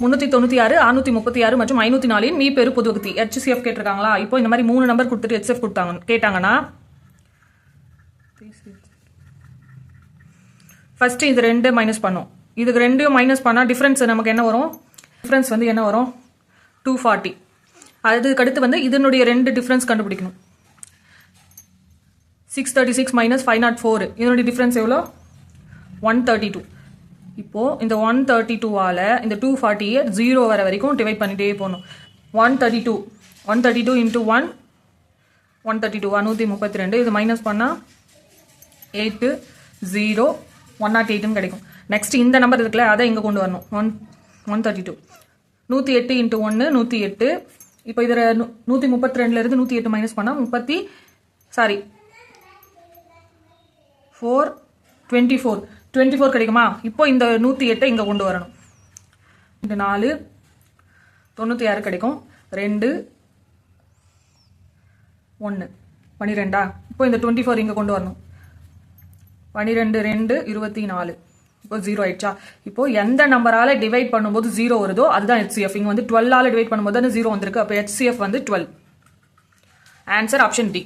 முந்நூற்றி தொண்ணூற்றி ஆறு அறுநூற்றி முப்பத்தி ஆறு மற்றும் ஐநூற்றி நாலின் மீ பெரு பொது வகுத்தி கேட்டிருக்காங்களா? இப்போ இந்த மாதிரி மூணு நம்பர் கொடுத்துட்டு ஹெச்எஃப் கொடுத்தாங்க கேட்டாங்கன்னா ஃபர்ஸ்ட் இது ரெண்டு மைனஸ் பண்ணும். இதுக்கு ரெண்டையும் மைனஸ் பண்ணால் டிஃப்ரென்ஸ் நமக்கு என்ன வரும்? டிஃப்ரென்ஸ் வந்து என்ன வரும்? டூ ஃபார்ட்டி அதுக்கு அடுத்து வந்து இதனுடைய ரெண்டு டிஃப்ரென்ஸ் கண்டுபிடிக்கணும். Six thirty six minus five naught four இதனுடைய டிஃப்ரென்ஸ் எவ்வளோ? ஒன் தேர்ட்டி டூ இப்போது இந்த ஒன் தேர்ட்டி டூவால் இந்த டூ ஃபார்ட்டியை ஜீரோ வர வரைக்கும் டிவைட் பண்ணிகிட்டே போகணும். One thirty two one thirty two into one one thirty two நூற்றி முப்பத்தி ரெண்டு இது மைனஸ் பண்ணால் எயிட்டு ஜீரோ ஒன் நாட் எயிட்டுன்னு கிடைக்கும். நெக்ஸ்ட் இந்த நம்பர் இருக்குல்ல அதை இங்கே கொண்டு வரணும். ஒன் ஒன் தேர்ட்டி டூ நூற்றி எட்டு இன்ட்டு ஒன்று நூற்றி எட்டு. இப்போ இதில் நூ நூற்றி முப்பத்தி ரெண்டுலேருந்து நூற்றி எட்டு மைனஸ் பண்ணால் முப்பத்தி sorry four twenty four twenty four கிடைக்குமா? இப்போ இந்த நூற்றி எட்டை இங்கே கொண்டு வரணும். இந்த நாலு தொண்ணூற்றி ஆறு கிடைக்கும். ரெண்டு ஒன்று பன்னிரெண்டா இப்போ இந்த டுவெண்ட்டி ஃபோர் இங்கே கொண்டு வரணும். பன்னிரெண்டு ரெண்டு இருபத்தி நாலு. இப்போ ஜீரோ ஆயிடுச்சா? இப்போ எந்த நம்பரால் டிவைட் பண்ணும்போது ஜீரோ வருதோ அதுதான் ஹெச்சிஎஃப் இங்கே வந்து டுவெல்லால் டிவைட் பண்ணும்போது தானே ஜீரோ வந்திருக்கு. அப்போ ஹெச்சிஎஃப் வந்து டுவெல் ஆன்சர் ஆப்ஷன் டி